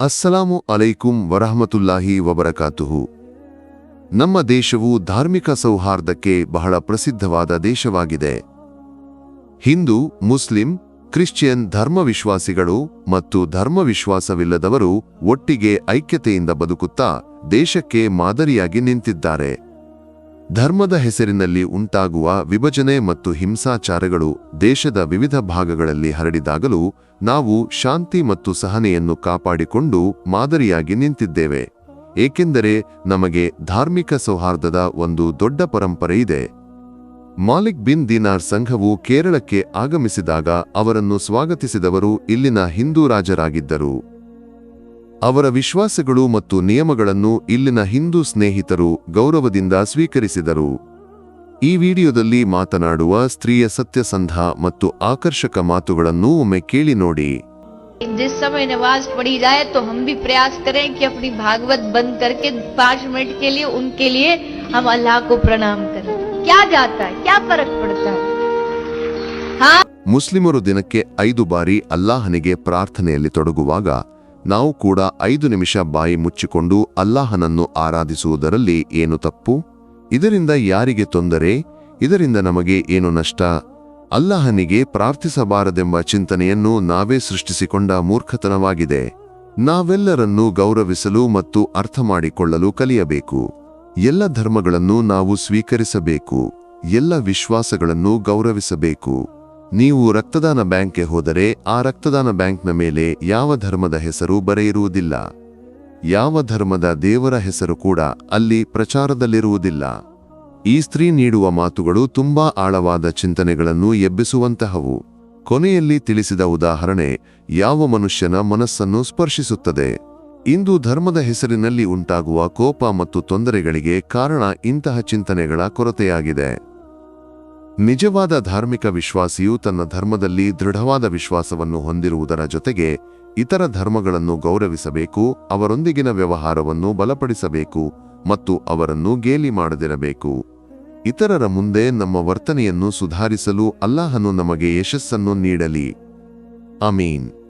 ಅಸ್ಸಲಾಮು ಅಲೈಕುಂ ವರಹಮತುಲ್ಲಾಹಿ ವಬರಕಾತುಹು ನಮ್ಮ ದೇಶವು ಧಾರ್ಮಿಕ ಸೌಹಾರ್ದಕ್ಕೆ ಬಹಳ ಪ್ರಸಿದ್ಧವಾದ ದೇಶವಾಗಿದೆ. ಹಿಂದೂ, ಮುಸ್ಲಿಂ, ಕ್ರಿಶ್ಚಿಯನ್ ಧರ್ಮವಿಶ್ವಾಸಿಗಳು ಮತ್ತು ಧರ್ಮವಿಶ್ವಾಸವಿಲ್ಲದವರು ಒಟ್ಟಿಗೆ ಐಕ್ಯತೆಯಿಂದ ಬದುಕುತ್ತಾ ದೇಶಕ್ಕೆ ಮಾದರಿಯಾಗಿ ನಿಂತಿದ್ದಾರೆ. ಧರ್ಮದ ಹೆಸರಿನಲ್ಲಿ ಉಂಟಾಗುವ ವಿಭಜನೆ ಮತ್ತು ಹಿಂಸಾಚಾರಗಳು ದೇಶದ ವಿವಿಧ ಭಾಗಗಳಲ್ಲಿ ಹರಡಿದಾಗಲೂ ನಾವು ಶಾಂತಿ ಮತ್ತು ಸಹನೆಯನ್ನು ಕಾಪಾಡಿಕೊಂಡು ಮಾದರಿಯಾಗಿ ನಿಂತಿದ್ದೇವೆ. ಏಕೆಂದರೆ ನಮಗೆ ಧಾರ್ಮಿಕ ಸೌಹಾರ್ದದ ಒಂದು ದೊಡ್ಡ ಪರಂಪರೆ ಇದೆ. ಮಾಲಿಕ್ ಬಿನ್ ದಿನಾರ್ ಸಂಘವು ಕೇರಳಕ್ಕೆ ಆಗಮಿಸಿದಾಗ ಅವರನ್ನು ಸ್ವಾಗತಿಸಿದವರು ಇಲ್ಲಿನ ಹಿಂದೂ ರಾಜರಾಗಿದ್ದರು. ಅವರ ವಿಶ್ವಾಸಗಳು ಮತ್ತು ನಿಯಮಗಳನ್ನು ಇಲ್ಲಿನ ಹಿಂದೂ ಸ್ನೇಹಿತರು ಗೌರವದಿಂದ ಸ್ವೀಕರಿಸಿದರು ಈ ವಿಡಿಯೋದಲ್ಲಿ ಮಾತನಾಡುವ ಸ್ತ್ರೀಯ ಸತ್ಯಸಂಧ ಮತ್ತು ಆಕರ್ಷಕ ಮಾತುಗಳನ್ನು ಒಮ್ಮೆ ಕೇಳಿ ನೋಡಿ जिस समय नमाज पढ़ी जाए तो हम भी प्रयास करें कि अपनी भागवत बंद करके पाँच मिनट के लिए उनके लिए हम अल्लाह को प्रणाम करें क्या जाता है क्या फर्क पड़ता है हाँ ಮುಸ್ಲಿಮರು ದಿನಕ್ಕೆ ಐದು ಬಾರಿ ಅಲ್ಲಾಹನಿಗೆ ಪ್ರಾರ್ಥನೆಯಲ್ಲಿ ತೊಡಗುವಾಗ ನಾವು ಕೂಡ ಐದು ನಿಮಿಷ ಬಾಯಿ ಮುಚ್ಚಿಕೊಂಡು ಅಲ್ಲಾಹನನ್ನು ಆರಾಧಿಸುವುದರಲ್ಲಿ ಏನು ತಪ್ಪು? ಇದರಿಂದ ಯಾರಿಗೆ ತೊಂದರೆ? ಇದರಿಂದ ನಮಗೆ ಏನು ನಷ್ಟ? ಅಲ್ಲಾಹನಿಗೆ ಪ್ರಾರ್ಥಿಸಬಾರದೆಂಬ ಚಿಂತನೆಯನ್ನು ನಾವೇ ಸೃಷ್ಟಿಸಿಕೊಂಡ ಮೂರ್ಖತನವಾಗಿದೆ. ನಾವೆಲ್ಲರನ್ನೂ ಗೌರವಿಸಲು ಮತ್ತು ಅರ್ಥ ಮಾಡಿಕೊಳ್ಳಲು ಕಲಿಯಬೇಕು. ಎಲ್ಲ ಧರ್ಮಗಳನ್ನು ನಾವು ಸ್ವೀಕರಿಸಬೇಕು. ಎಲ್ಲ ವಿಶ್ವಾಸಗಳನ್ನು ಗೌರವಿಸಬೇಕು. ನೀವು ರಕ್ತದಾನ ಬ್ಯಾಂಕ್ಗೆ ಹೋದರೆ ಆ ರಕ್ತದಾನ ಬ್ಯಾಂಕ್ನ ಮೇಲೆ ಯಾವ ಧರ್ಮದ ಹೆಸರು ಬರೆಯಿರುವುದಿಲ್ಲ. ಯಾವ ಧರ್ಮದ ದೇವರ ಹೆಸರು ಕೂಡ ಅಲ್ಲಿ ಪ್ರಚಾರದಲ್ಲಿರುವುದಿಲ್ಲ. ಈ ಸ್ತ್ರೀ ನೀಡುವ ಮಾತುಗಳು ತುಂಬಾ ಆಳವಾದ ಚಿಂತನೆಗಳನ್ನು ಎಬ್ಬಿಸುವಂತಹವು. ಕೊನೆಯಲ್ಲಿ ತಿಳಿಸಿದ ಉದಾಹರಣೆ, ಯಾವ ಮನುಷ್ಯನ ಮನಸ್ಸನ್ನು ಸ್ಪರ್ಶಿಸುತ್ತದೆ. ಇಂದು ಧರ್ಮದ ಹೆಸರಿನಲ್ಲಿ ಉಂಟಾಗುವ ಕೋಪ ಮತ್ತು ತೊಂದರೆಗಳಿಗೆ ಕಾರಣ ಇಂತಹ ಚಿಂತನೆಗಳ ಕೊರತೆಯಾಗಿದೆ. ನಿಜವಾದ ಧಾರ್ಮಿಕ ವಿಶ್ವಾಸಿಯು ತನ್ನ ಧರ್ಮದಲ್ಲಿ ದೃಢವಾದ ವಿಶ್ವಾಸವನ್ನು ಹೊಂದಿರುವುದರ ಜೊತೆಗೆ ಇತರ ಧರ್ಮಗಳನ್ನು ಗೌರವಿಸಬೇಕು, ಅವರೊಂದಿಗಿನ ವ್ಯವಹಾರವನ್ನು ಬಲಪಡಿಸಬೇಕು ಮತ್ತು ಅವರನ್ನು ಗೇಲಿ ಮಾಡದಿರಬೇಕು. ಇತರರ ಮುಂದೆ ನಮ್ಮ ವರ್ತನೆಯನ್ನು ಸುಧಾರಿಸಲು ಅಲ್ಲಾಹನು ನಮಗೆ ಯಶಸ್ಸನ್ನು ನೀಡಲಿ. ಅಮೀನ್